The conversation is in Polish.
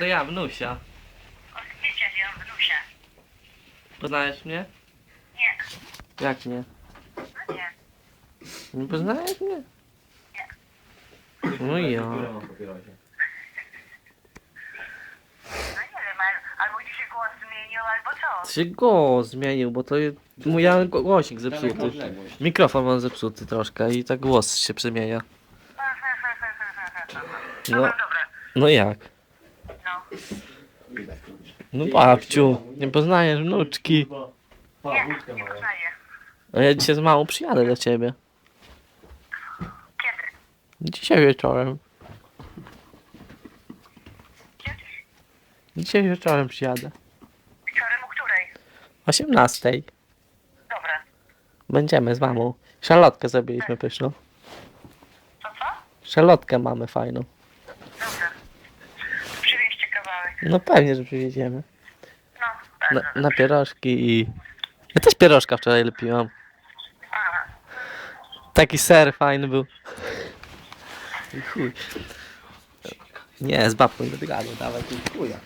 To ja, Wnusia. Wiecie, ja wnusia. Poznajesz mnie? Nie, Jak nie? no nie. Nie poznajesz mnie? No i ja. Które mam papierosie? No nie wiem, al- albo ci się głos zmienił, albo co? Się go zmienił, bo to jest mój ja go- głosik zepsuty. Odległość. Mikrofon mam zepsuty troszkę i tak głos się przemienia. No, No, dobra, no jak? No. No babciu, nie poznajesz wnuczki. Nie, nie poznaję. A ja dzisiaj z małą przyjadę do ciebie. Kiedy? Dzisiaj wieczorem. Kiedy? Dzisiaj wieczorem przyjadę. Wieczorem o której? 18. Dobra. Będziemy z mamą. Szalotkę zrobiliśmy pyszną. To co? Szalotkę mamy fajną. No pewnie, że przywieziemy. No, Na, na pierożki i... Ja też pierożka wczoraj lepiłam. Aha. Taki ser fajny był. I chuj. Nie, z babką nie będę gadał, dawaj tu chuja.